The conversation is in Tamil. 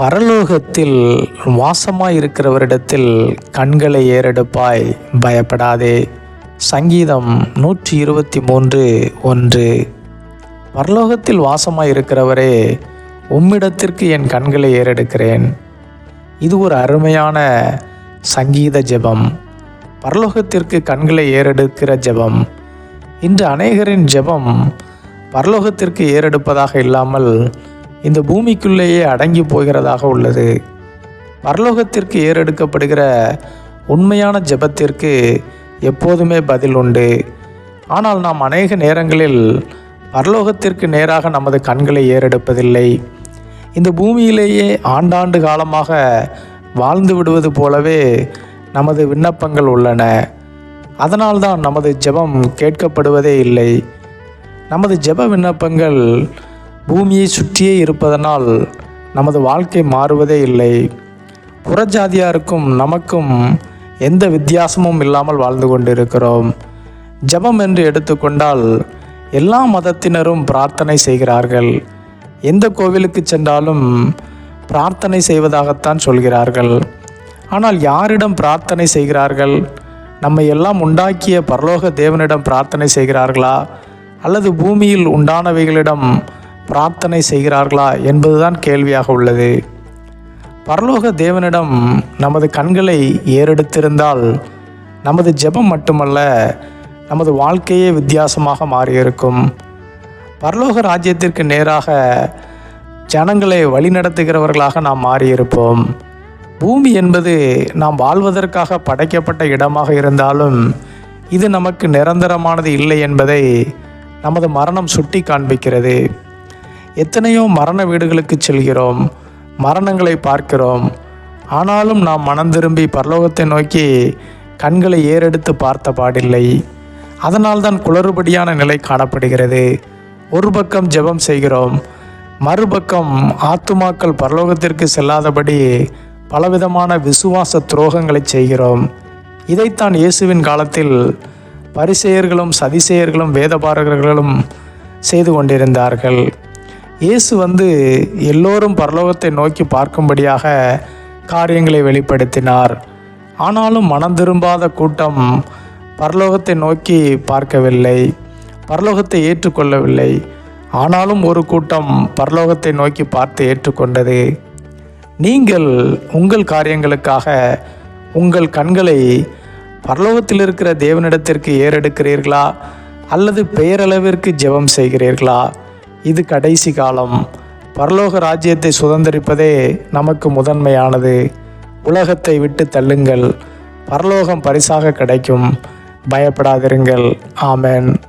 பரலோகத்தில் வாசமாய் இருக்கிறவரிடத்தில் கண்களை ஏறெடுப்பாய் பயப்படாதே. சங்கீதம் நூற்றி இருபத்தி மூன்று ஒன்று. பரலோகத்தில் வாசமாய் இருக்கிறவரே உம்மிடத்திற்கு என் கண்களை ஏறெடுக்கிறேன். இது ஒரு அருமையான சங்கீத ஜெபம். பரலோகத்திற்கு கண்களை ஏறெடுக்கிற ஜெபம். இன்று அநேகரின் ஜெபம் பரலோகத்திற்கு ஏறெடுப்பதாக இல்லாமல் இந்த பூமிக்குள்ளேயே அடங்கி போகிறதாக உள்ளது. பரலோகத்திற்கு ஏறெடுக்கப்படுகிற உண்மையான ஜெபத்திற்கு எப்போதுமே பதில் உண்டு. ஆனால் நாம் அநேக நேரங்களில் பரலோகத்திற்கு நேராக நமது கண்களை ஏறெடுப்பதில்லை. இந்த பூமியிலேயே ஆண்டாண்டு காலமாக வாழ்ந்து விடுவது போலவே நமது விண்ணப்பங்கள் உள்ளன. அதனால்தான் நமது ஜெபம் கேட்கப்படுவதே இல்லை. நமது ஜெப விண்ணப்பங்கள் பூமியை சுற்றியே இருப்பதனால் நமது வாழ்க்கை மாறுவதே இல்லை. புறஜாதியாருக்கும் நமக்கும் எந்த வித்தியாசமும் இல்லாமல் வாழ்ந்து கொண்டிருக்கிறோம். ஜெபம் என்று எடுத்துக்கொண்டால் எல்லா மதத்தினரும் பிரார்த்தனை செய்கிறார்கள். எந்த கோவிலுக்கு சென்றாலும் பிரார்த்தனை செய்வதாகத்தான் சொல்கிறார்கள். ஆனால் யாரிடம் பிரார்த்தனை செய்கிறார்கள்? நம்மை எல்லாம் உண்டாக்கிய பரலோக தேவனிடம் பிரார்த்தனை செய்கிறார்களா? அல்லது பூமியில் உண்டானவைகளிடம் பிரார்த்தனை செய்கிறார்களா என்பதுதான் கேள்வியாக உள்ளது. பரலோக தேவனிடம் நமது கண்களை ஏறெடுத்திருந்தால் நமது ஜெபம் மட்டுமல்ல நமது வாழ்க்கையே வித்தியாசமாக மாறியிருக்கும். பரலோக ராஜ்யத்திற்கு நேராக ஜனங்களை வழிநடத்துகிறவர்களாக நாம் மாறியிருப்போம். பூமி என்பது நாம் வாழ்வதற்காக படைக்கப்பட்ட இடமாக இருந்தாலும் இது நமக்கு நிரந்தரமானது இல்லை என்பதை நமது மரணம் சுட்டி காண்பிக்கிறது எத்தனையோ மரண வீடுகளுக்கு செல்கிறோம் மரணங்களை பார்க்கிறோம். ஆனாலும் நாம் மனம் திரும்பி பரலோகத்தை நோக்கி கண்களை ஏறெடுத்து பார்த்த பாடில்லை. அதனால்தான் குளறுபடியான நிலை காணப்படுகிறது. ஒரு பக்கம் ஜெபம் செய்கிறோம் மறுபக்கம் ஆத்துமாக்கள் பரலோகத்திற்கு செல்லாதபடி பலவிதமான விசுவாச துரோகங்களை செய்கிறோம். இதைத்தான் இயேசுவின் காலத்தில் பரிசெயர்களும் சதிசெயர்களும் வேதபாரகர்களும் செய்து கொண்டிருந்தார்கள். இயேசு வந்து எல்லோரும் பரலோகத்தை நோக்கி பார்க்கும்படியாக காரியங்களை வெளிப்படுத்தினார். ஆனாலும் மனம் திரும்பாத கூட்டம் பரலோகத்தை நோக்கி பார்க்கவில்லை. பரலோகத்தை ஏற்றுக்கொள்ளவில்லை. ஆனாலும் ஒரு கூட்டம் பரலோகத்தை நோக்கி பார்த்து ஏற்றுக்கொண்டது. நீங்கள் உங்கள் காரியங்களுக்காக உங்கள் கண்களை பரலோகத்தில் இருக்கிற தேவனிடத்திற்கு ஏறெடுக்கிறீர்களா? அல்லது பெயரளவிற்கு ஜெபம் செய்கிறீர்களா? இது கடைசி காலம். பரலோக ராஜ்யத்தை சுதந்திரிப்பதே நமக்கு முதன்மையானது. உலகத்தை விட்டு தள்ளுங்கள். பரலோகம் பரிசாக கிடைக்கும். பயப்படாதிருங்கள். ஆமென்.